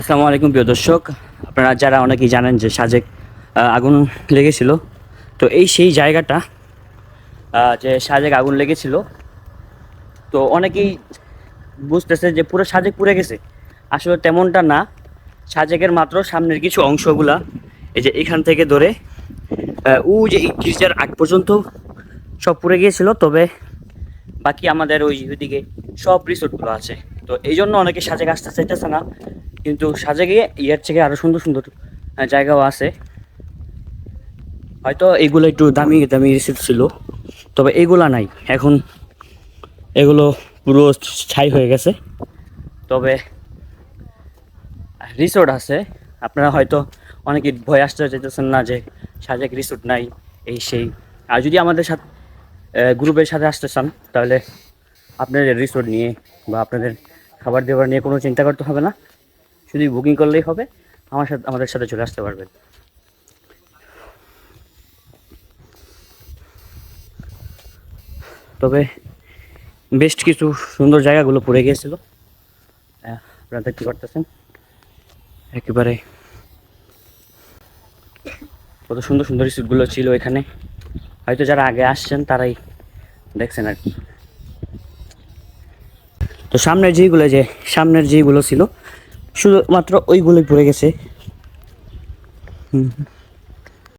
আসসালামু আলাইকুম, প্রিয় দর্শক। আপনারা যারা অনেকেই জানেন যে সাজেক আগুন লেগেছিল, তো এই সেই জায়গাটা যে সাজেক আগুন লেগেছিল, তো অনেকেই বুঝতেছে যে পুরো সাজেক পুড়ে গেছে। আসলে তেমনটা না, সাজেকের মাত্র সামনের কিছু অংশগুলা, এই যে এখান থেকে ধরে ও যে গির্জার আগ পর্যন্ত সব পুড়ে গিয়েছিল, তবে বাকি আমাদের ওই ওইদিকে সব রিসোর্টগুলো আছে। তো এই জন্য অনেকে সাজেক আসতে চাইতেছে না। কিন্তু সাজেকে ইয়ার থেকে আরও সুন্দর সুন্দর জায়গাও আছে। হয়তো এগুলো একটু দামি দামি রিসোর্ট ছিল। তবে এগুলা নাই। এখন এগুলো পুরো ছাই হয়ে গেছে। তবে রিসোর্ট আছে। আপনারা হয়তো অনেকে ভয় আসতে চাইতেছেন না যে সাজেক রিসোর্ট নাই, এই সেই। আর যদি আমাদের সাথে গ্রুপের সাথে আসতে চান, তাহলে আপনাদের রিসোর্ট নিয়ে বা আপনাদের খাবার দাবার নিয়ে কোনো চিন্তা করতে হবে না। শুধু বুকিং করলেই হবে। আমার সাথে, আমাদের সাথে চলে আসতে পারবেন। তবে বেশ কিছু সুন্দর জায়গাগুলো পড়ে গিয়েছিল। আপনারা দেখতে পারতেছেন একেবারে কত সুন্দর সুন্দর রিসোর্টগুলো ছিল এখানে। হয়তো যারা আগে আসছেন, তারাই দেখছেন আর কি। তো সামনের যেইগুলো যে সামনের যেইগুলো ছিল শুধুমাত্র ওইগুলোই পড়ে গেছে। হুম।